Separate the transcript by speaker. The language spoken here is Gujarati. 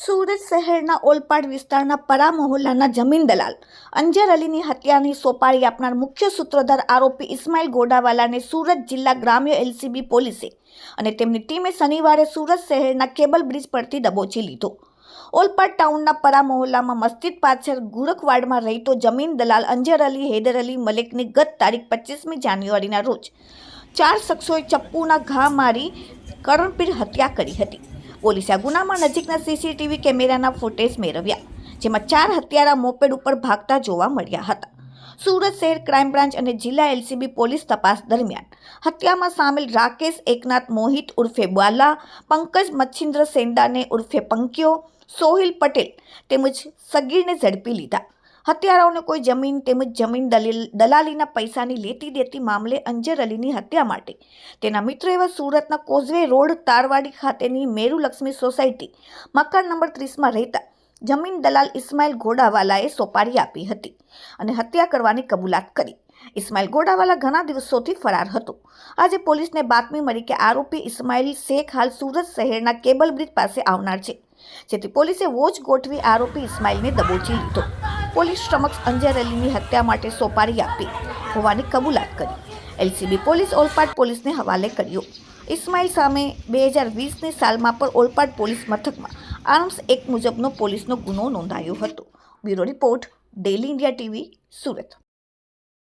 Speaker 1: સુરત શહેરના ઓલપાડ વિસ્તારના પરા મહોલ્લાના જમીન દલાલ. અંજર અલીની હત્યાની સોપારી આપનાર મુખ્ય સૂત્રધાર આરોપી ઇસ્માઇલ ગોડાવાલાને સુરત જિલ્લા ગ્રામ્ય એલસીબી પોલીસે અને તેમની ટીમે શનિવારે સુરત શહેરના કેબલ બ્રિજ પરથી દબોચી લીધો. ઓલપાડ ટાઉનના પરા મહોલ્લામાં મસ્જિદ પાછળ ગુરખવાડમાં રહેતો જમીન દલાલ અંજર અલી હૈદર અલી મલિકની ગત તારીખ પચીસમી જાન્યુઆરીના રોજ ચાર શખ્સોએ ચપ્પુના ઘા મારી કરણપીર હત્યા કરી હતી. પોલીસે ગુનામાં નજીકના સીસીટીવી કેમેરાના ફૂટેજ મેળવ્યા, જેમાં ચાર હત્યારા મોપેડ ઉપર ભાગતા જોવા મળ્યા હતા. સુરત શહેર ક્રાઇમ બ્રાન્ચ અને જિલ્લા એલસીબી પોલીસ તપાસ દરમિયાન હત્યામાં સામેલ રાકેશ એકનાથ મોહિત ઉર્ફે બાલા, પંકજ મચ્છિન્દ્ર સેંડાને ઉર્ફે પંક્યો, સોહિલ પટેલ તેમજ સગીરને ઝડપી લીધા. હત્યારાઓને કોઈ જમીન તેમજ જમીન દલીલ, દલાલીના પૈસાની લેતી દેતી મામલે અંજર અલીની હત્યા માટે. તેના મિત્ર એવા સુરતના કોઝવે રોડ, તારવાડી ખાતેની મેરુલક્ષ્મી સોસાયટી, મકાન નંબર ત્રીસમાં રહેતા જમીન દલાલ ઇસ્માઇલ ઘોડાવાલાએ સોપારી આપી હતી અને હત્યા કરવાની કબૂલાત કરી. ઇસ્માઇલ ગોડાવાલા ઘણા દિવસોથી ફરાર હતો. આજે પોલીસને બાતમી મળી કે આરોપી ઇસ્માઇલ શેખ હાલ સુરત શહેરના કેબલ બ્રિજ પાસે આવનાર છે, જેથી પોલીસે વોચ ગોઠવી આરોપી ઇસ્માઇલને દબોચી લીધો. પોલીસ સમક્ષ અંજાર અલીની હત્યા માટે સોપારી આપી, હોવાની કબૂલાત કરી. એલસીબી પોલીસ ઓલપાડ પોલીસને હવાલે કર્યો. ઇસ્માઇલ સામે બે હજાર વીસની સાલમાં પણ ઓલપાડ પોલીસ મથકમાં આર્મ્સ એક મુજબનો પોલીસનો ગુનો નોંધાયો હતો. Bureau report, daily India TV, Surat.